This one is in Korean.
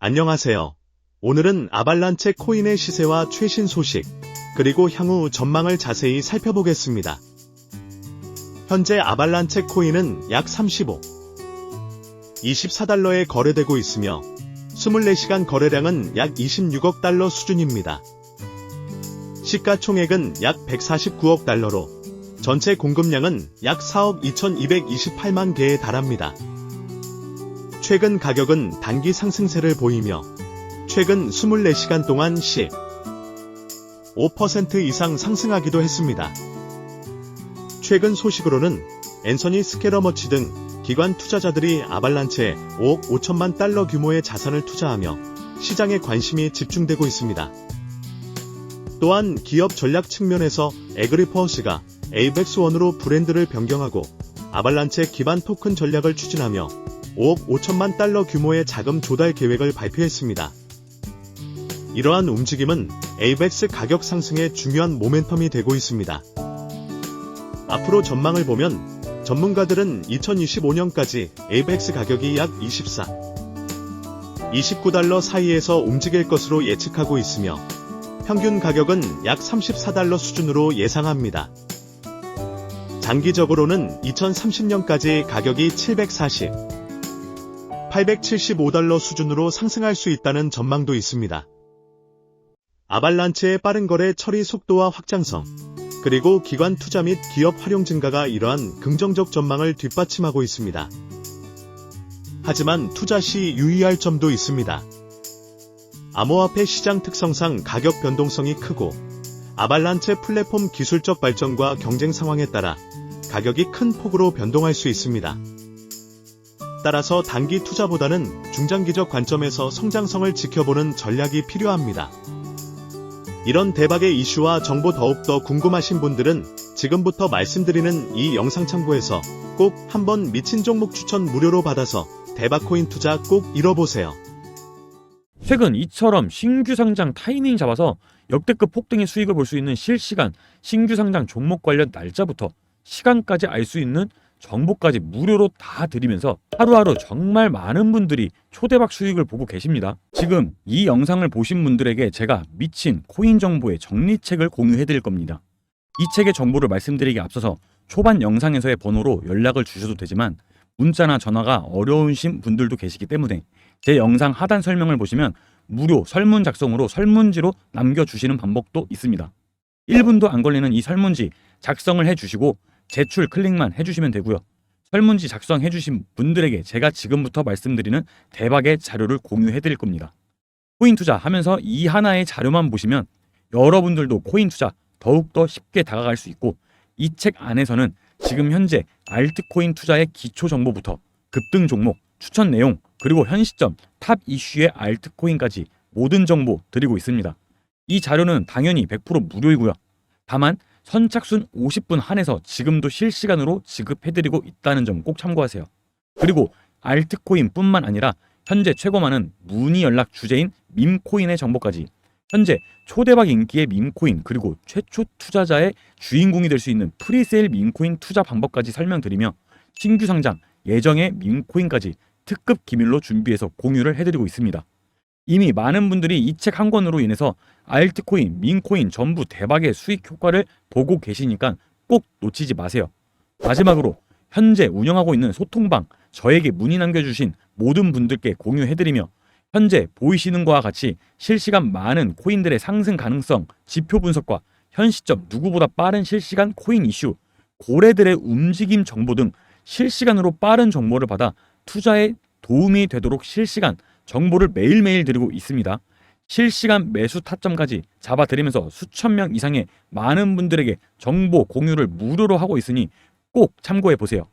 안녕하세요. 오늘은 아발란체 코인의 시세와 최신 소식, 그리고 향후 전망을 자세히 살펴보겠습니다. 현재 아발란체 코인은 약 35, 24달러에 거래되고 있으며 24시간 거래량은 약 26억 달러 수준입니다. 시가총액은 약 149억 달러로 전체 공급량은 약 4억 2228만 개에 달합니다. 최근 가격은 단기 상승세를 보이며 최근 24시간 동안 10, 5% 이상 상승하기도 했습니다. 최근 소식으로는 앤서니 스케러머치 등 기관 투자자들이 아발란체에 5억 5천만 달러 규모의 자산을 투자하며 시장에 관심이 집중되고 있습니다. 또한 기업 전략 측면에서 에그리퍼스가 에이벡스1으로 브랜드를 변경하고 아발란체 기반 토큰 전략을 추진하며 5억 5천만 달러 규모의 자금 조달 계획을 발표했습니다. 이러한 움직임은 에이벡스 가격 상승에 중요한 모멘텀이 되고 있습니다. 앞으로 전망을 보면 전문가들은 2025년까지 에이벡스 가격이 약 24, 29달러 사이에서 움직일 것으로 예측하고 있으며 평균 가격은 약 34달러 수준으로 예상합니다. 장기적으로는 2030년까지 가격이 740, 875달러 수준으로 상승할 수 있다는 전망도 있습니다. 아발란체의 빠른 거래 처리 속도와 확장성, 그리고 기관 투자 및 기업 활용 증가가 이러한 긍정적 전망을 뒷받침하고 있습니다. 하지만 투자 시 유의할 점도 있습니다. 암호화폐 시장 특성상 가격 변동성이 크고 아발란체 플랫폼 기술적 발전과 경쟁 상황에 따라 가격이 큰 폭으로 변동할 수 있습니다. 따라서 단기 투자보다는 중장기적 관점에서 성장성을 지켜보는 전략이 필요합니다. 이런 대박의 이슈와 정보 더욱더 궁금하신 분들은 지금부터 말씀드리는 이 영상 참고해서 꼭 한번 미친 종목 추천 무료로 받아서 대박 코인 투자 꼭 잃어보세요. 최근 이처럼 신규 상장 타이밍 잡아서 역대급 폭등의 수익을 볼 수 있는 실시간 신규 상장 종목 관련 날짜부터 시간까지 알 수 있는 정보까지 무료로 다 드리면서 하루하루 정말 많은 분들이 초대박 수익을 보고 계십니다. 지금 이 영상을 보신 분들에게 제가 미친 코인 정보의 정리책을 공유해 드릴 겁니다. 이 책의 정보를 말씀드리기 앞서서 초반 영상에서의 번호로 연락을 주셔도 되지만 문자나 전화가 어려우신 분들도 계시기 때문에 제 영상 하단 설명을 보시면 무료 설문 작성으로 설문지로 남겨주시는 방법도 있습니다. 1분도 안 걸리는 이 설문지 작성을 해주시고 제출 클릭만 해주시면 되고요. 설문지 작성해주신 분들에게 제가 지금부터 말씀드리는 대박의 자료를 공유해드릴 겁니다. 코인 투자 하면서 이 하나의 자료만 보시면 여러분들도 코인 투자 더욱더 쉽게 다가갈 수 있고 이 책 안에서는 지금 현재 알트코인 투자의 기초 정보부터 급등 종목, 추천 내용, 그리고 현 시점 탑 이슈의 알트코인까지 모든 정보 드리고 있습니다. 이 자료는 당연히 100% 무료이고요. 다만 선착순 50분 한해서 지금도 실시간으로 지급해드리고 있다는 점 꼭 참고하세요. 그리고 알트코인뿐만 아니라 현재 최고 많은 문의 연락 주제인 밈코인의 정보까지 현재 초대박 인기의 밈코인 그리고 최초 투자자의 주인공이 될 수 있는 프리세일 밈코인 투자 방법까지 설명드리며 신규 상장 예정의 밈코인까지 특급 기밀로 준비해서 공유를 해드리고 있습니다. 이미 많은 분들이 이 책 한 권으로 인해서 알트코인, 민코인 전부 대박의 수익 효과를 보고 계시니까 꼭 놓치지 마세요. 마지막으로 현재 운영하고 있는 소통방 저에게 문의 남겨주신 모든 분들께 공유해드리며 현재 보이시는 것과 같이 실시간 많은 코인들의 상승 가능성, 지표 분석과 현 시점 누구보다 빠른 실시간 코인 이슈, 고래들의 움직임 정보 등 실시간으로 빠른 정보를 받아 투자에 도움이 되도록 실시간 정보를 매일매일 드리고 있습니다. 실시간 매수 타점까지 잡아드리면서 수천 명 이상의 많은 분들에게 정보 공유를 무료로 하고 있으니 꼭 참고해 보세요.